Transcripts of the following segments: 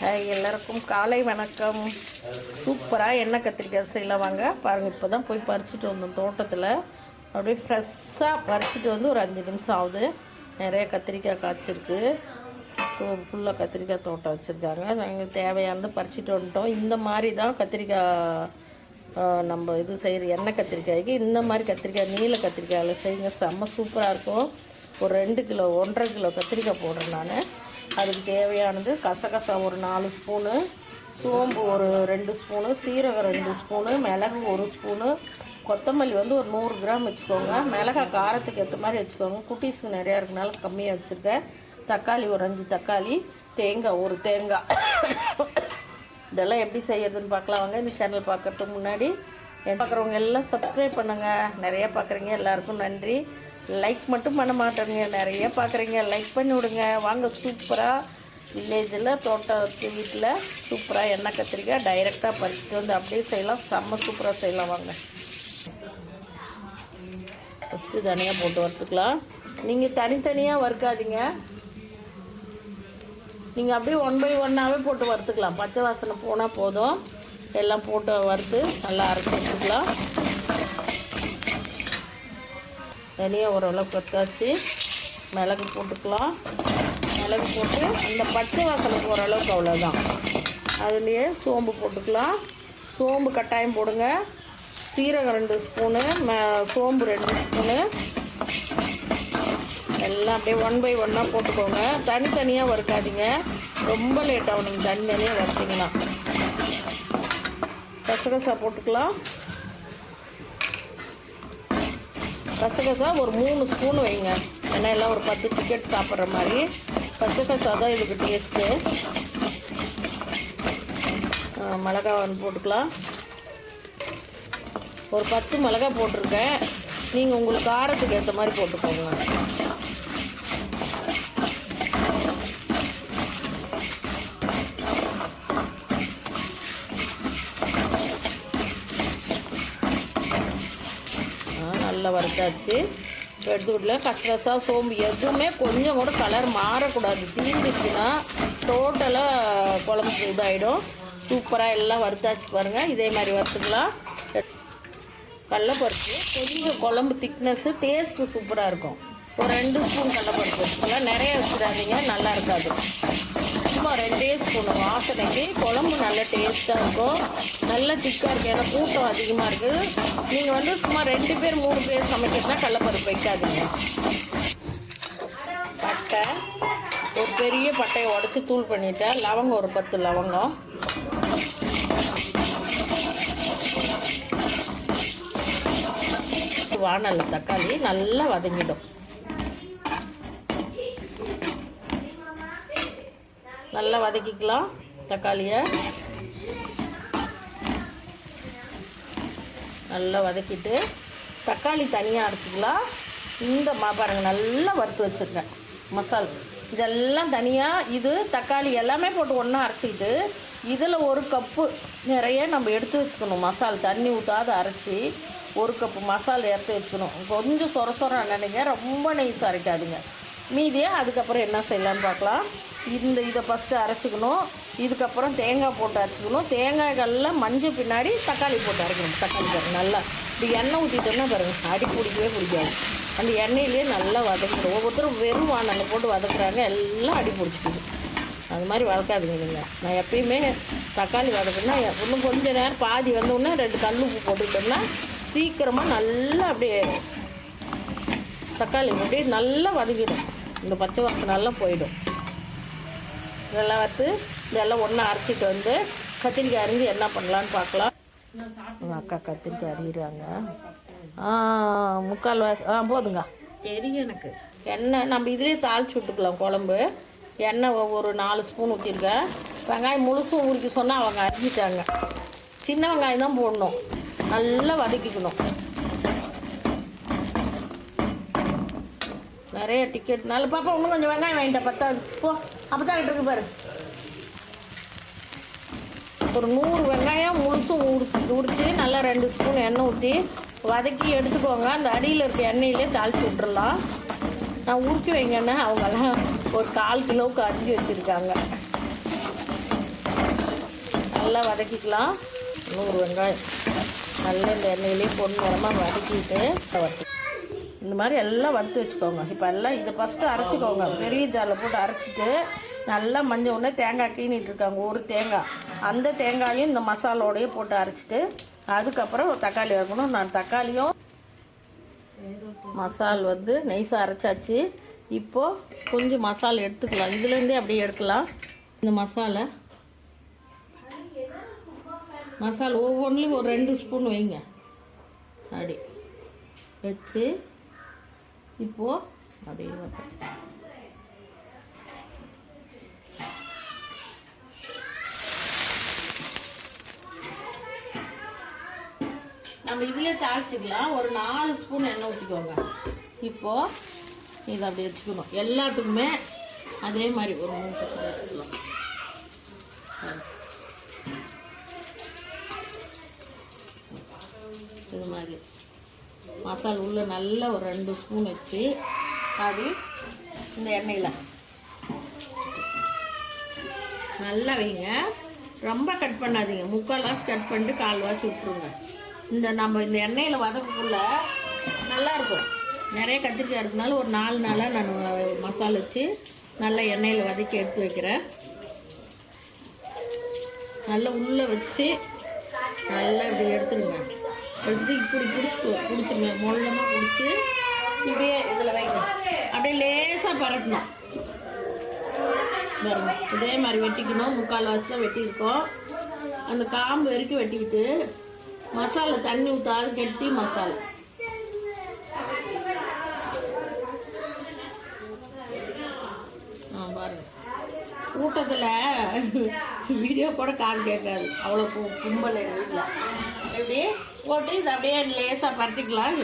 Hi எல்லாருக்கும் காலை வணக்கம். சூப்பராக எண்ணெய் கத்திரிக்காய் செய்யலாம் வாங்க. பாருங்கள் இப்போ தான் போய் பறிச்சுட்டு வந்தோம் தோட்டத்தில். அப்படியே ஃப்ரெஷ்ஷாக பறிச்சுட்டு வந்து ஒரு அஞ்சு நிமிஷம் ஆகுது. நிறைய கத்திரிக்காய் காய்ச்சிருக்கு. ஃபுல்லாக கத்திரிக்காய் தோட்டம் வச்சுருக்காங்க. நாங்கள் தேவையானது பறிச்சுட்டு வந்துட்டோம். இந்த மாதிரி தான் கத்திரிக்காய் நம்ம இது செய்கிற எண்ணெய் கத்திரிக்காய்க்கு இந்த மாதிரி கத்திரிக்காய் நீல கத்திரிக்காயில் செய்யுங்க. செம்ம சூப்பராக இருக்கும். ஒரு ரெண்டு கிலோ ஒன்றரை கிலோ கத்திரிக்காய் போடுறேன் நான். அதுக்கு தேவையானது கசகசா ஒரு நாலு ஸ்பூனு சோம்பு ஒரு ரெண்டு ஸ்பூனு சீரகம் ரெண்டு ஸ்பூனு மிளகு ஒரு ஸ்பூனு கொத்தமல்லி வந்து ஒரு நூறு கிராம் வச்சுக்கோங்க. மிளகாய் காரத்துக்கு ஏற்ற மாதிரி வச்சுக்கோங்க. குட்டீஸுக்கு நிறையா இருக்கனால கம்மியாக வச்சுருக்கேன். தக்காளி ஒரு அஞ்சு தக்காளி தேங்காய் ஒரு தேங்காய். இதெல்லாம் எப்படி செய்யறதுன்னு பார்க்கலாம். வாங்க இந்த சேனல் பார்க்கறதுக்கு முன்னாடி. பார்க்குறவங்க எல்லாம் சப்ஸ்கிரைப் பண்ணுங்கள் நிறையா பார்க்குறீங்க. எல்லாருக்கும் நன்றி. லைக் மட்டும் பண்ண மாட்டேங்க நிறைய பார்க்குறீங்க. லைக் பண்ணி விடுங்க. வாங்க சூப்பராக வில்லேஜில் தோட்டத்து வீட்டில் சூப்பராக எண்ணெய் கத்திரிக்காய் டைரெக்டாக பறிச்சுட்டு வந்து அப்படியே செய்யலாம். செம்ம சூப்பராக செய்யலாம். வாங்க. ஃபஸ்ட்டு தனியாக போட்டு வறுத்துக்கலாம். நீங்கள் தனித்தனியாக வறுக்காதீங்க. நீங்கள் அப்படியே ஒன் பை ஒன்னாகவே போட்டு வறுத்துக்கலாம். பச்சை வாசனை போனால் போதும். எல்லாம் போட்டு வறுத்து நல்லா அரைச்சி வச்சுக்கலாம். தனியாக ஓரளவுக்கு வத்தாச்சு மிளகு போட்டுக்கலாம். மிளகு போட்டு அந்த பச்சை வாசனை ஓரளவுக்கு அவ்வளோதான் அதுலேயே சோம்பு போட்டுக்கலாம். சோம்பு கட்டாயம் போடுங்க. சீரகம் ரெண்டு ஸ்பூனு ம சோம்பு ரெண்டு ஸ்பூனு. எல்லாம் அப்படியே ஒன் பை ஒன்னாக போட்டுக்கோங்க. தனித்தனியாக வறுக்காதீங்க. ரொம்ப லேட்டாகும் நீங்கள் தனித்தனியாக வறுத்தீங்கன்னா. கசகசா போட்டுக்கலாம். கசகசா ஒரு மூணு ஸ்பூன் வைங்க. ஏன்னா எல்லாம் ஒரு பத்து டிக்கெட் சாப்பிட்ற மாதிரி. கசகசா தான் இதுக்கு டேஸ்ட்டு மிளகா வந்து போட்டுக்கலாம். ஒரு பத்து மிளகா போட்டிருக்கேன். நீங்கள் உங்களுக்கு காரத்துக்கு ஏற்ற மாதிரி போட்டுக்கோங்க ஆ, எடுத்தாச்சு. வறுத்தாச்சு எடுத்து விடல கசகசா சோம்பு எதுவுமே கொஞ்சம் கூட கலர் மாறக்கூடாது. தீர்ந்துச்சுன்னா டோட்டலாக குழம்பு இதாகிடும் சூப்பராக எல்லாம் வறுத்தாச்சு பாருங்கள் இதே மாதிரி வறுத்துக்கலாம். கடலப்பருப்பு கொஞ்சம் குழம்பு திக்னஸ்ஸு டேஸ்ட்டு சூப்பராக இருக்கும். ஒரு ரெண்டு ஸ்பூன் கடலப்பருப்பு வச்சுக்கலாம். நிறைய வச்சுடாதீங்க. நல்லா இருக்காது. சும்மா ரெண்டே ஸ்பூன் வாசனைக்கு குழம்பு நல்ல டேஸ்ட்டாக இருக்கும். நல்ல திக்காக இருக்குது ஏன்னா கூட்டம் அதிகமாக இருக்குது நீங்கள் வந்து சும்மா ரெண்டு பேர் மூணு பேர் சமைக்கிறதுனா கடலப்பருப்பு வைக்காதீங்க. பட்டை. ஒரு பெரிய பட்டையை உடச்சி தூள் பண்ணிட்டேன் லவங்கம் ஒரு பத்து லவங்கம். வானல் தக்காளி நல்லா வதங்கிடும். நல்லா வதக்கிக்கலாம் தக்காளியை. நல்லா வதக்கிட்டு தக்காளி தனியாக அரைச்சிக்கலாம். இந்த மா பாருங்க நல்லா வறுத்து வச்சுருக்கேன். மசால். இதெல்லாம் தனியாக இது தக்காளி எல்லாமே போட்டு ஒன்றா அரைச்சிக்கிட்டு இதில் ஒரு கப்பு நிறைய நம்ம எடுத்து வச்சுக்கணும். மசால் தண்ணி ஊற்றாத அரைச்சி ஒரு கப்பு மசால் எடுத்து வச்சுக்கணும். கொஞ்சம் சொர சொர நினைங்க ரொம்ப நைஸ் அரைக்காதுங்க. மீதியை அதுக்கப்புறம் என்ன செய்யலான்னு பார்க்கலாம். இந்த இதை ஃபஸ்ட்டு அரைச்சிக்கணும். இதுக்கப்புறம் தேங்காய் போட்டு அரைச்சிக்கணும். தேங்காய்கள்லாம் மஞ்சள் பின்னாடி தக்காளி போட்டு அரைக்கணும். தக்காளி பாருங்க நல்லா. இப்படி எண்ணெய் ஊற்றிட்டோம்னா பாருங்கள் அடி பிடிக்கவே பிடிக்காது. அந்த எண்ணெயிலே நல்லா வதக்கிடும். ஒவ்வொருத்தரும் வெறும் வானல் போட்டு வதக்குறாங்க எல்லாம் அடி பிடிச்சிக்குது. அது மாதிரி வதக்காதீங்க நீங்கள் நான் எப்பயுமே தக்காளி வதக்குன்னா இன்னும் கொஞ்ச நேரம் பாதி வந்தோடனே ரெண்டு கல் உப்பு போட்டுக்கிட்டோம்னா சீக்கிரமாக நல்லா அப்படியே தக்காளி அப்படியே நல்லா வதக்கிடும் இந்த பச்சை வாசனை எல்லாம் போயிடும். இதெல்லாம் வறுத்து இதெல்லாம் ஒன்றா அரைச்சிட்டு வந்து கத்திரிக்காய் அரிஞ்சு என்ன பண்ணலான்னு பார்க்கலாம். உங்க அக்கா கத்திரிக்காய் அரியிறாங்க. ஆ முக்கால் வா ஆ போதுங்க. தெரியும் எனக்கு. எண்ணெய் நம்ம இதுலேயே தாளிச்சு விட்டுக்கலாம் குழம்பு. எண்ணெய் ஒ- ஒரு நாலு ஸ்பூன் ஊற்றிருக்கேன் வெங்காயம் முழுசும் உரிக்க சொன்னால் அவங்க அரிஞ்சிட்டாங்க. சின்ன வெங்காயம் தான் போடணும். நல்லா வதக்கிக்கணும். நிறைய டிக்கெட் நல்ல பாப்பா இன்னும் கொஞ்சம் வெங்காயம் வாங்கிட்டேன் பத்தாவது போ அப்போ தான் இருக்கு பாரு. ஒரு நூறு வெங்காயம் முழுசும் உரிச்சு உரிச்சு நல்லா ரெண்டு ஸ்பூன் எண்ணெய் ஊற்றி வதக்கி எடுத்துக்கோங்க. அந்த அடியில் இருக்க எண்ணெயிலே தாளிச்சு விட்டுறலாம். நான் உருக்கி வைங்கன்னா அவங்கெல்லாம் ஒரு கால் கிலோவுக்கு அரிஞ்சு வச்சுருக்காங்க. நல்லா வதக்கிக்கலாம். நூறு வெங்காயம். நல்லா இந்த எண்ணெயிலே பொண்ணு நிறமாக வதக்கிட்டு இந்த மாதிரி எல்லாம் வறுத்து வச்சுக்கோங்க. இப்போ எல்லாம் இதை ஃபஸ்ட்டு அரைச்சிக்கோங்க. பெரிய ஜாரில் போட்டு அரைச்சிட்டு நல்லா மஞ்சள் உடனே தேங்காய் கீனிட்டு இருக்காங்க. ஒரு தேங்காய். அந்த தேங்காயும் இந்த மசாலோடையே போட்டு அரைச்சிட்டு அதுக்கப்புறம் தக்காளி வைக்கணும் நான் தக்காளியும் மசால் வந்து நைஸாக அரைச்சாச்சு. இப்போது கொஞ்சம் மசாலா எடுத்துக்கலாம். இதுலேருந்தே அப்படியே எடுக்கலாம். இந்த மசாலா. மசாலா ஒவ்வொன்றுலையும் ஒரு ரெண்டு ஸ்பூன் வைங்க. அப்படி வச்சு இப்போது அப்படியே வைப்பேன். நம்ம இதிலே தாளிச்சிக்கலாம். ஒரு நாலு ஸ்பூன் எண்ணெய் ஊற்றிக்கோங்க இப்போது இதை அப்படி வச்சுக்கணும். எல்லாத்துக்குமே அதே மாதிரி ஒரு மூணு பக்கம் வச்சுக்கலாம் இது மாதிரி. மசாலா உள்ள நல்லா ஒரு ரெண்டு ஸ்பூன் வச்சு அப்படி இந்த எண்ணெயில். நல்லா வைங்க. ரொம்ப கட் பண்ணாதீங்க. முக்கால் வாசி கட் பண்ணிட்டு கால் வாசி விட்டுருங்க. இந்த நம்ம இந்த எண்ணெயில் வதக்கக்குள்ள நல்லாயிருக்கும் நிறைய கத்திரிக்காய் இருக்கனால ஒரு நாலு நாளாக நான் மசாலா வச்சு நல்லா எண்ணெயில் வதக்கி எடுத்து வைக்கிறேன். நல்லா உள்ளே வச்சு நல்லா இப்படி எடுத்துருங்க. எடுத்து இப்படி பிடிச்சிக்கோ பிடிச்சிருங்க. மொல்லமாக பிடிச்சி இப்படியே இதில் வைக்கணும் அப்படியே லேசாக பரட்டணும். பாருங்க இதே மாதிரி வெட்டிக்கணும். முக்கால் வாசத்தில் வெட்டியிருக்கோம். அந்த காம்பு வரைக்கும் வெட்டிக்கிட்டு மசாலா தண்ணி ஊற்றாது கெட்டி மசாலா. ஆ பாருங்க. கூட்டத்தில் வீடியோ கூட காது கேட்காது. அவ்வளோ கும்பல் எங்கள் வீட்டில் இப்படி போட்டு இதை அப்படியே லேசாக பரட்டிக்கலாம்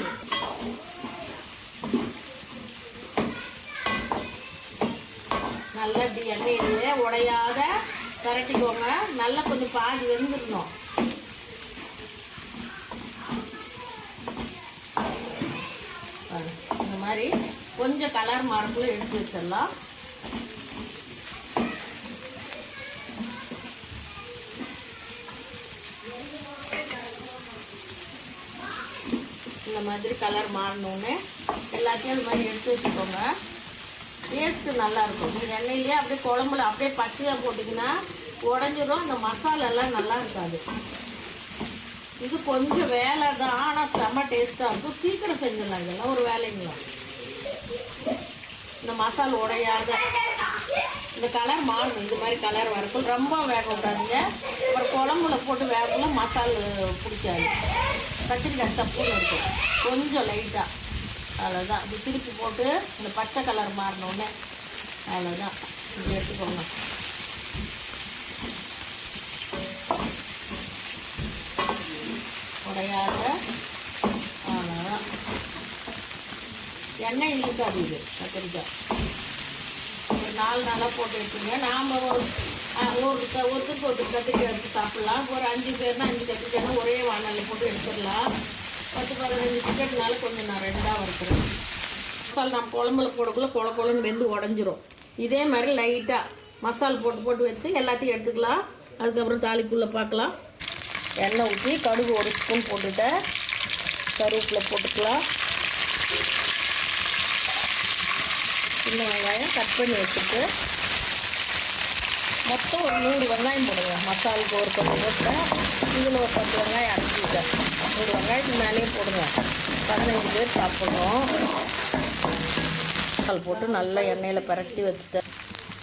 நல்லா இப்படி எண்ணெயிலே உடையாத பரட்டிக்கோங்க நல்லா கொஞ்சம் பாதி வெந்துடணும். இந்த மாதிரி கொஞ்சம் கலர் மாறக்குள்ள எடுத்து வச்சிடலாம். மாதிரி கலர் மாறணுன்னு எல்லாத்தையும் அது மாதிரி எடுத்து வச்சுக்கோங்க. டேஸ்ட்டு நல்லாயிருக்கும். நீங்கள் எண்ணெயிலேயே அப்படியே குழம்புல அப்படியே பச்சையாக போட்டிங்கன்னா உடஞ்சிரும். அந்த மசாலாலாம் நல்லா இருக்காது. இது கொஞ்சம் வேலை தான். ஆனால் செம்ம டேஸ்ட்டாக இருக்கும். சீக்கிரம் செஞ்சிடலாம் இதெல்லாம். ஒரு வேலைங்களா? இந்த மசாலா உடையாத. இந்த கலர் மாறும் இது மாதிரி கலர் வரக்குள்ள ரொம்ப வேக விடாதுங்க. அப்புறம் குழம்புல போட்டு வேகக்குள்ள மசால் பிடிக்காது. கத்திரிக்காய் தப்புன்னு இருக்கும். கொஞ்சம் லைட்டாக அவ்வளோதான் இது திருப்பி போட்டு இந்த பச்சை கலர் மாறினோடனே அவ்வளோதான் இது எடுத்துக்கோங்க. உடையாத அவ்வளோதான் எண்ணெய் இருக்காது இது கத்திரிக்காய் ஒரு நாலு நாளாக போட்டு வச்சுங்க நாம் ஒரு ஒத்துக்கு ஒரு க- கத்திரிக்காய் எடுத்து சாப்பிட்லாம். ஒரு அஞ்சு பேர்னா அஞ்சு கத்திரிக்காய்னா ஒரே வானலில் போட்டு எடுத்துடலாம். பத்து பதினஞ்சு டிக்கெட்னால கொஞ்சம் நான் ரெண்டாக வறுக்கிறேன் மசால் நம்ம குழம்புல போடக்குள்ளே குழ குழம்பு வெந்து உடஞ்சிரும். இதே மாதிரி லைட்டாக மசால் போட்டு போட்டு வச்சு எல்லாத்தையும் எடுத்துக்கலாம். அதுக்கப்புறம் தாளிக்குள்ளே பார்க்கலாம். எண்ணெய் ஊற்றி கடுகு ஒரு ஸ்பூன் போட்டுட்டேன். கருவேப்பில் போட்டுக்கலாம். சின்ன வெங்காயம் கட் பண்ணி வச்சுட்டு மொத்தம் ஒரு நூறு வெங்காயம் போடுங்க. மசாலுக்கு ஒரு பத்து போட்டேன் இதில் ஒரு பத்து வெங்காயம் அரைச்சிக்கிட்டேன் நூறு வெங்காயத்துக்கு மேலேயே போடுங்க. பதினஞ்சு பேர் சாப்பிட்றோம். மசால் போட்டு நல்லா எண்ணெயில் பரட்டி வச்சுட்டேன்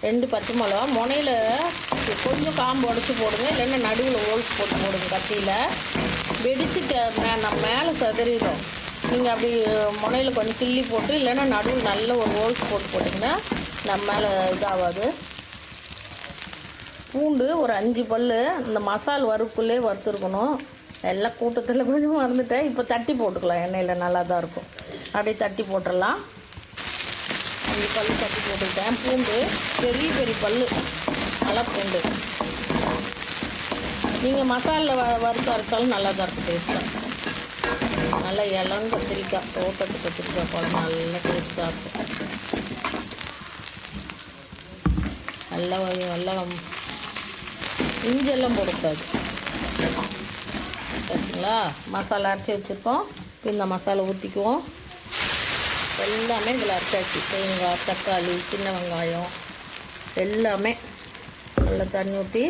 ரெண்டு பச்சை மிளகா முனையில் கொஞ்சம் காம்பு உடச்சி போடுங்க. இல்லைன்னா நடுவில் ஓல்ஸ் போட்டு போடுங்க கத்தியில். வெடிச்சுட்டு மே நம்ம மேலே சதறிடும். நீங்கள் அப்படி முனையில் கொஞ்சம் கிள்ளி போட்டு இல்லைன்னா நடுவில் நல்ல ஒரு ஹோல்ஸ் போட்டு போட்டிங்கன்னா நம்ம மேலே இதாகாது பூண்டு ஒரு அஞ்சு பல் இந்த மசால் வறுப்புள்ளே வறுத்துருக்கணும். எல்லாம் கூட்டத்தில் கொஞ்சம் மறந்துட்டேன். இப்போ தட்டி போட்டுக்கலாம். எண்ணெயில் நல்லா தான் இருக்கும். அப்படியே தட்டி போட்டுடலாம். அஞ்சு பல் தட்டி போட்டுக்கிட்டேன். பூண்டு பெரிய பெரிய பல் நல்லா பூண்டு. நீங்கள் மசாலில் வ வறுத்து அரைச்சாலும் நல்லா தான் இருக்கும் டேஸ்ட்டாக நல்லா இளம் கத்திரிக்காய் தோட்டத்து கத்திரிக்காய் குழம்பு நல்லா டேஸ்ட்டாக இருக்கும். நல்லா நல்லா இஞ்செல்லாம் போடக்கூடாது. சரிங்களா? மசாலா அரைச்சி வச்சுருக்கோம். இப்போ இந்த மசாலா ஊற்றிக்குவோம் எல்லாமே இதில் அரைச்சாச்சு தேங்காய் தக்காளி சின்ன வெங்காயம் எல்லாமே நல்லா தண்ணி ஊற்றி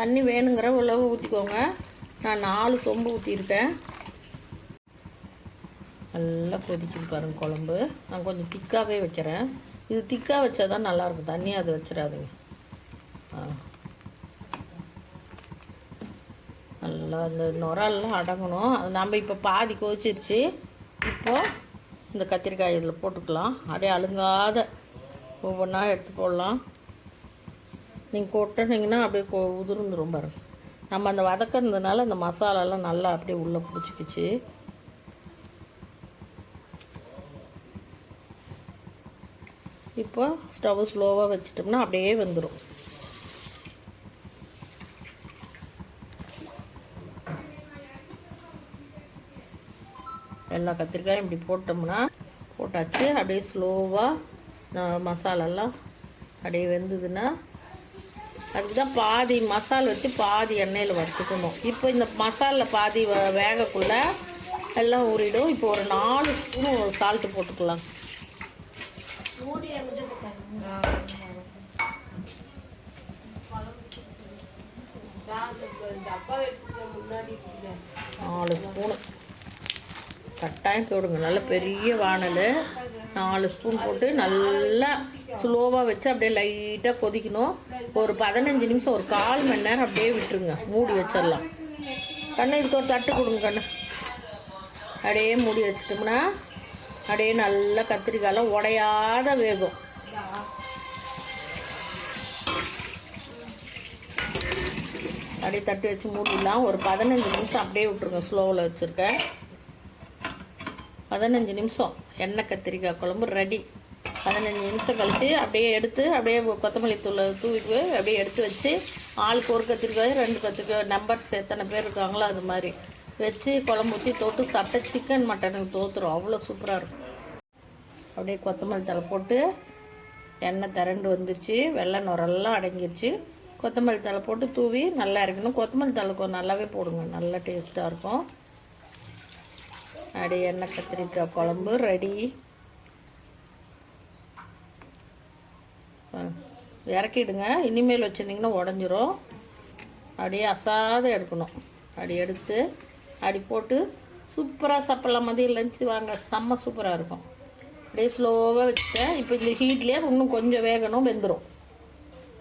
தண்ணி வேணுங்கிற உழவு ஊற்றிக்கோங்க நான் நாலு சொம்பு ஊற்றிருக்கேன் நல்லா கொதிக்குது பாருங்க குழம்பு. நான் கொஞ்சம் திக்காகவே வைக்கிறேன். இது திக்காக வச்சா தான் நல்லாயிருக்கும். தண்ணி அது வச்சிடாதுங்க. ஆ. நல்லா அந்த நுரெல்லாம் அடங்கணும். அது நம்ம இப்போ பாதி கொதிச்சிருச்சு. இப்போது இந்த கத்திரிக்காய் இதில் போட்டுக்கலாம். அப்படியே அழுங்காத ஒவ்வொன்றா எடுத்து போடலாம். நீங்கள் கொட்டினீங்கன்னா அப்படியே கொ உதிர்ந்துரும் பாருங்க. நம்ம அந்த வதக்கிறதுனால அந்த மசாலாலாம் நல்லா அப்படியே உள்ளே பிடிச்சிக்கிச்சு. இப்போ ஸ்டவ் ஸ்லோவாக வச்சிட்டோம்னா அப்படியே வெந்துடும் எல்லா கத்திரிக்காயும் இப்படி போட்டோம்னா போட்டாச்சு. அப்படியே ஸ்லோவாக மசாலாலாம் அப்படியே வெந்ததுன்னா அதுக்கு தான் பாதி மசால் வச்சு பாதி எண்ணெயில் வறுத்துக்கணும். இப்போ இந்த மசாலில் பாதி வ- வேகக்குள்ளே எல்லாம் ஊறிடும். இப்போ ஒரு நாலு ஸ்பூன் சால்ட்டு போட்டுக்கலாம். நாலு ஸ்பூனு. கட்டாயம் போடுங்க. நல்ல பெரிய வானல். நாலு ஸ்பூன் போட்டு நல்லா ஸ்லோவாக வச்சு அப்படியே லைட்டாக கொதிக்கணும். ஒரு பதினஞ்சு நிமிஷம் ஒரு கால் மணி நேரம் அப்படியே விட்டுருங்க. மூடி வச்சிடலாம். கண்ணு இதுக்கு ஒரு தட்டு கொடுங்க கண்ணு. அப்படியே மூடி வச்சிட்டோம்னா அப்படியே நல்லா கத்திரிக்காயெல்லாம் உடையாத வேகும். அப்படியே தட்டி வச்சு மூடிடலாம். ஒரு பதினஞ்சு நிமிஷம் அப்படியே விட்டுருங்க ஸ்லோவில் வச்சுருக்கேன். பதினஞ்சு நிமிஷம் எண்ணெய் கத்திரிக்காய் குழம்பு ரெடி பதினஞ்சு நிமிஷம் கழித்து அப்படியே எடுத்து அப்படியே கொத்தமல்லி தூளை தூவிட்டு அப்படியே எடுத்து வச்சு ஆளுக்கு ஒரு கத்திரிக்காய் ரெண்டு கத்திரிக்காய் நம்பர்ஸ் எத்தனை பேர் இருக்காங்களோ அது மாதிரி வச்சு குழம்பு ஊற்றி தொட்டு சாப்பிட்டா சிக்கன் மட்டனுக்கு தோத்துரும். அவ்வளோ சூப்பராக இருக்கும். அப்படியே கொத்தமல்லி தழை போட்டு எண்ணெய் திரண்டு வந்துருச்சு. வெள்ளை நுரெல்லாம் அடங்கிருச்சு. கொத்தமல்லி தழை போட்டு தூவி நல்லா இருக்கணும். கொத்தமல்லி தழை கொஞ்சம் நல்லாவே போடுங்க. நல்லா டேஸ்ட்டாக இருக்கும். அப்படியே எண்ணெய் கத்திரிக்காய் குழம்பு ரெடி இறக்கிடுங்க. இனிமேல் வச்சுருந்தீங்கன்னா உடஞ்சிரும். அப்படியே அசாத எடுக்கணும். அப்படி எடுத்து அப்படி போட்டு சூப்பராக சாப்பிட்லாம். மதியம் லஞ்சு வாங்க செம்ம சூப்பராக இருக்கும். அப்படியே ஸ்லோவாக வச்சுட்டேன். இப்போ இந்த ஹீட்லேயே இன்னும் கொஞ்சம் வேகணும் வெந்துடும்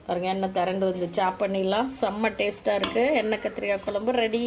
பாருங்கள் எண்ணெய் திரண்டு வந்து சாப் பண்ணிடலாம். செம்ம டேஸ்ட்டாக இருக்குது எண்ணெய் கத்திரிக்காய் குழம்பு ரெடி